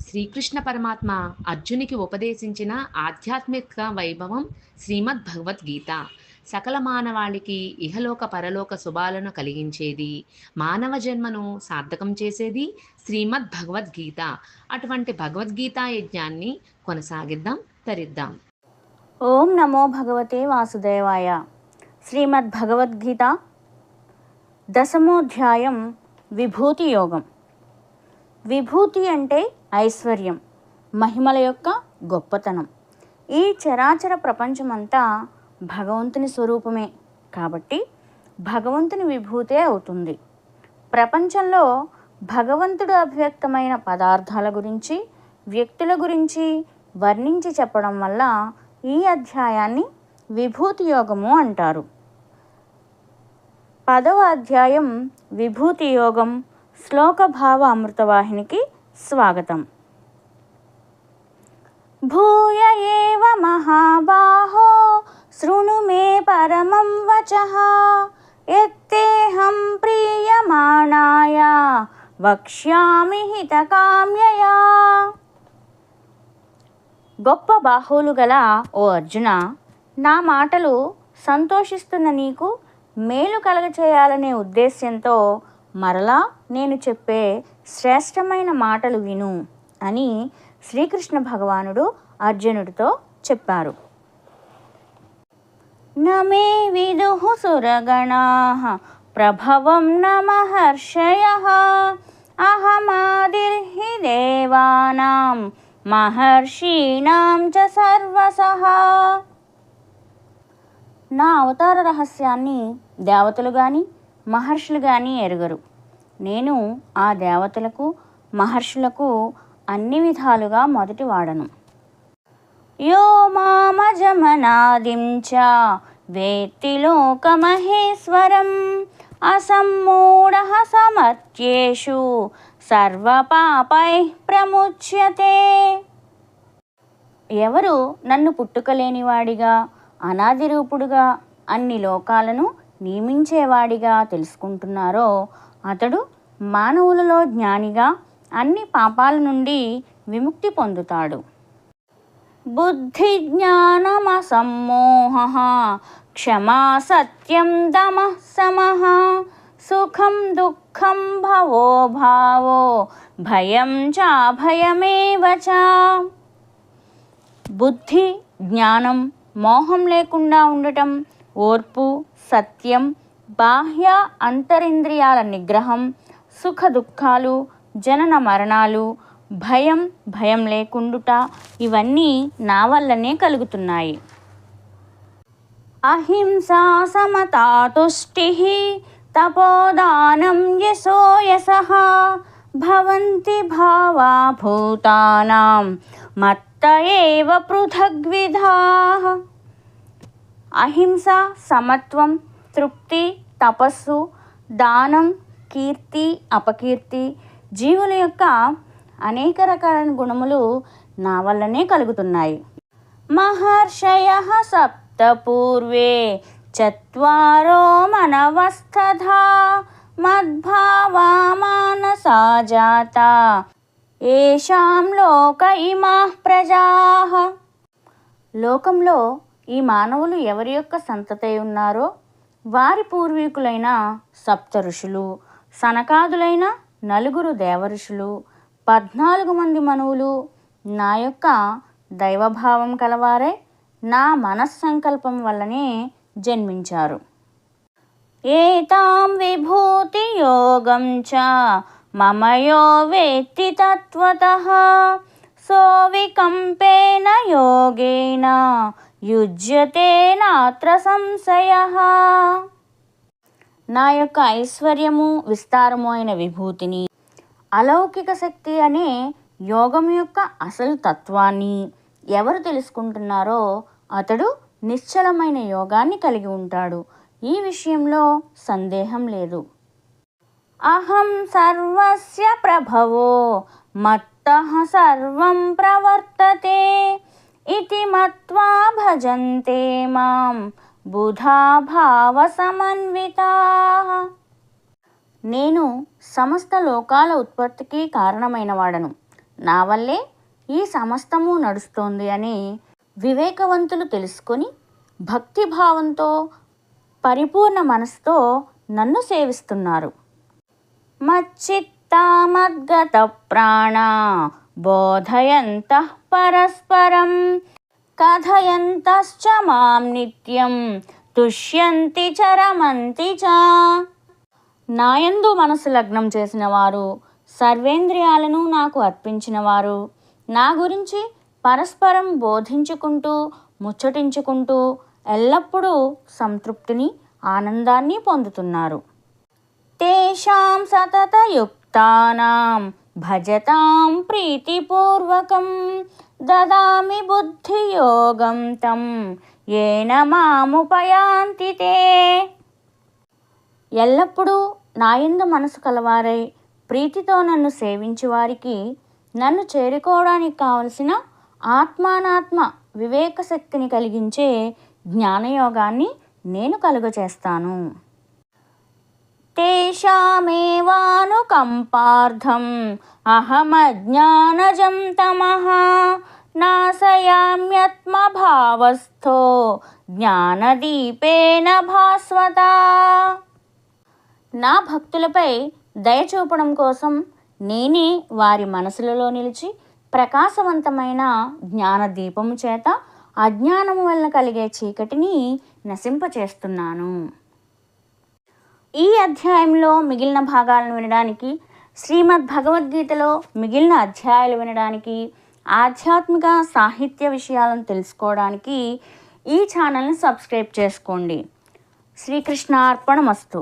శ్రీకృష్ణ పరమాత్మ అర్జునికి ఉపదేశించిన ఆధ్యాత్మిక వైభవం శ్రీమద్ భగవద్గీత సకల మానవాళికి ఇహలోక పరలోక శుభాలను కలిగించేది మానవ జన్మను సార్థకం చేసేది శ్రీమద్ భగవద్గీత అటువంటి భగవద్గీత యజ్ఞాన్ని కొనసాగిద్దాం తరిద్దాం. ఓం నమో భగవతే వాసుదేవాయ. శ్రీమద్ భగవద్గీత దశమోధ్యాయం విభూతి యోగం. విభూతి అంటే ఐశ్వర్యం మహిమల యొక్క గొప్పతనం. ఈ చరాచర ప్రపంచమంతా భగవంతుని స్వరూపమే కాబట్టి భగవంతుని విభూతే అవుతుంది. ప్రపంచంలో భగవంతుడు అభివ్యక్తమైన పదార్థాల గురించి వ్యక్తుల గురించి వర్ణించి చెప్పడం వల్ల ఈ అధ్యాయాన్ని విభూతి యోగము అంటారు. పదవ అధ్యాయం విభూతి యోగం శ్లోక భావ అమృతవాహినికి స్వాగతం. భూయ ఏవ మహాబాహో శృణు మే పరమం వచ. ఎత్తేహం ప్రీయమాణాయ వక్ష్యామి హితకామ్యయా. గొప్ప బాహువులు గల ఓ అర్జున నా మాటలు సంతోషిస్తున్న నీకు మేలు కలగచేయాలనే ఉద్దేశ్యంతో మరలా నేను చెప్పే శ్రేష్టమైన మాటలు విను అని శ్రీకృష్ణ భగవానుడు అర్జునుడితో చెప్పారు. నమే విదుః సురగణా ప్రభవం న మహర్షయः అహమాదిర్హి దేవానాం మహర్షీణాం చ సర్వస నా అవతార రహస్యాన్ని దేవతలు కానీ మహర్షులు కానీ ఎరుగరు. నేను ఆ దేవతలకు మహర్షులకు అన్ని విధాలుగా మొదటి వాడను. యో మామజమనాదించ చ వేత్తి లోకమహేశ్వరం అసమ్మూఢ సమర్త్యేషు సర్వపాపై ప్రముచ్యతే. ఎవరు నన్ను పుట్టుకలేనివాడిగా అనాది రూపుడుగా అన్ని లోకాలను నియమించేవాడిగా తెలుసుకుంటున్నారో అతడు మానవులలో జ్ఞానిగా అన్ని పాపాల నుండి విముక్తి పొందుతాడు. బుద్ధి జ్ఞానమసమ్మోహ క్షమా సత్యం దమ సమః సుఖం దుఃఖం భవో భావో భయం చాభయమేవ చ. బుద్ధి జ్ఞానం మోహం లేకుండా ఉండటం ఓర్పు సత్యం బాహ్య అంతరింద్రియాల నిగ్రహం సుఖ దుఃఖాలు జనన మరణాలు భయం భయం లేకుండుట ఇవన్నీ నా వల్లనే కలుగుతున్నాయి. అహింసా సమతా తుష్టి తపోదానం యశోయస భవంతి భావా భూతానాం మత్త ఏవ పృథగ్విధా అహింస సమత్వం తృప్తి తపస్సు దానం కీర్తి అపకీర్తి జీవుల యొక్క అనేక రకాలైన గుణములు నా వల్లనే కలుగుతున్నాయి. మహర్షయ సప్త పూర్వే చత్వారో మనవస్తథా మద్భావా మానసా జాత ఏషాం లోక ఇమా ప్రజా. లోకంలో ఈ మానవులు ఎవరి యొక్క సంతతై ఉన్నారో? వారి పూర్వీకులైన సప్త ఋషులు సనకాదులైన నలుగురు దేవఋషులు పద్నాలుగు మంది మనువులు నా యొక్క దైవభావం కలవారే నా మనస్సంకల్పం వల్లనే జన్మించారు. ఏతాం విభూతి యోగం చ మమయో వేత్తి తత్వత సోవికంపేన యోగేన యుజ్యతే నాత్ర సంశయ. నా యొక్క ఐశ్వర్యము విస్తారము అయిన విభూతిని అలౌకిక శక్తి అనే యోగం యొక్క అసలు తత్వాన్ని ఎవరు తెలుసుకుంటున్నారో అతడు నిశ్చలమైన యోగాన్ని కలిగి ఉంటాడు. ఈ విషయంలో సందేహం లేదు. అహం సర్వస్య ప్రభవో మత్త సర్వం ప్రవర్తతే. ఇతి మత్వా భజంతే మాం బుధా భావ సమన్వితా నేను సమస్త లోకాల ఉత్పత్తికి కారణమైన వాడను నా వల్లే ఈ సమస్తము నడుస్తోంది అని వివేకవంతులు తెలుసుకొని భక్తిభావంతో పరిపూర్ణ మనసుతో నన్ను సేవిస్తున్నారు. మచ్చిత్తామద్గత ప్రాణ బోధయంత పరస్పరం కథయంతశ్చ మాం నిత్యం తుష్యంతి చరమంతి చ నాయందు మనసు లగ్నం చేసిన వారు సర్వేంద్రియాలను నాకు అర్పించిన వారు నా గురించి పరస్పరం బోధించుకుంటూ ముచ్చటించుకుంటూ ఎల్లప్పుడూ సంతృప్తిని ఆనందాన్ని పొందుతున్నారు. తేషాం సతతయుక్తానాం భజతాం ప్రీతిపూర్వకం దదామి బుద్ధియోగం తం ఏన మాముపయాంతి తే. ఎల్లప్పుడూ నాయందు మనసు కలవారై ప్రీతితో నన్ను సేవించి వారికి నన్ను చేరుకోవడానికి కావలసిన ఆత్మానాత్మ వివేక శక్తిని కలిగించే జ్ఞానయోగాన్ని నేను కలుగచేస్తాను. తేషామేవానుకంపార్థం అహమజ్ఞానజం తమః నాశయామ్యత్మభావస్థో జ్ఞానదీపేన భాస్వత నా భక్తులపై దయ చూపడం కోసం నేనే వారి మనసులలో నిలిచి ప్రకాశవంతమైన జ్ఞానదీపము చేత అజ్ఞానము వల్ల కలిగే చీకటిని నశింపచేస్తున్నాను. ఈ అధ్యాయంలో మిగిలిన భాగాలను వినడానికి శ్రీమద్ భగవద్గీతలో మిగిలిన అధ్యాయాలు వినడానికి ఆధ్యాత్మిక సాహిత్య విషయాలను తెలుసుకోవడానికి ఈ ఛానల్ని సబ్స్క్రైబ్ చేసుకోండి. శ్రీకృష్ణ అర్పణమస్తు